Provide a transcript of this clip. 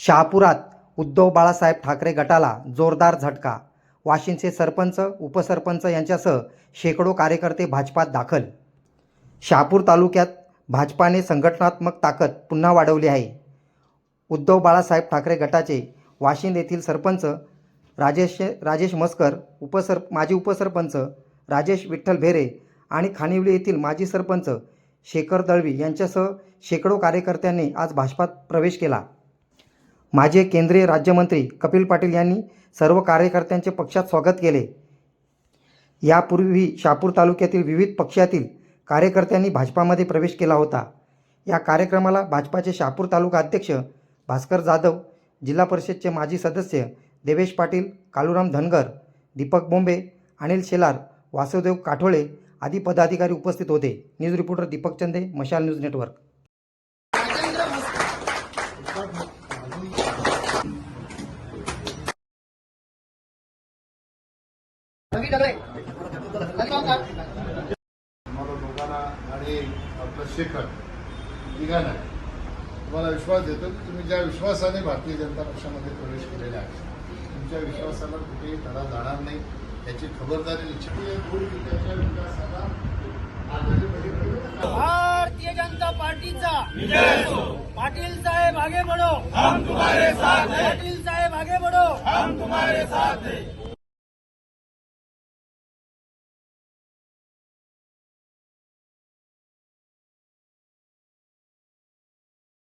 शहापुरात उद्धव बाळासाहेब ठाकरे गटाला जोरदार झटका. वाशिमचे सरपंच उपसरपंच यांच्यासह शेकडो कार्यकर्ते भाजपात दाखल. शहापूर तालुक्यात भाजपाने संघटनात्मक ताकद पुन्हा वाढवली आहे. उद्धव बाळासाहेब ठाकरे गटाचे वाशिंद येथील सरपंच राजेश राजेश मस्कर उपसर माजी उपसरपंच राजेश विठ्ठल भेरे आणि खानिवली येथील माजी सरपंच शेखर दळवी यांच्यासह शेकडो कार्यकर्त्यांनी आज भाजपात प्रवेश केला. माझे केंद्रीय राज्यमंत्री कपिल पाटील यांनी सर्व कार्यकर्त्यांचे पक्षात स्वागत केले. यापूर्वी शापूर तालुक्यातील विविध पक्षातील कार्यकर्त्यांनी भाजपामध्ये प्रवेश केला होता. या कार्यक्रमाला भाजपाचे शापूर तालुका अध्यक्ष भास्कर जाधव जिल्हा परिषदचे माजी सदस्य देवेश पाटील कालूराम धनगर दीपक बोंबे अनिल शेलार वासुदेव काठोळे आदी पदाधिकारी उपस्थित होते. न्यूज रिपोर्टर दीपक चंदे मशाल न्यूज नेटवर्क. तुम्हाला दोघांना आणि आपलं शेखर तिघांना तुम्हाला विश्वास देतो की तुम्ही ज्या विश्वासाने भारतीय जनता पक्षामध्ये प्रवेश केलेला आहे तुमच्या विश्वासाला कुठेही तडा जाणार नाही याची खबरदारी निश्चित जिल्ह्याच्या विकासाला भारतीय जनता पार्टीचा पाटील साहेब आगे बढ़ो. पाटील साहेब आगे बढ़ो.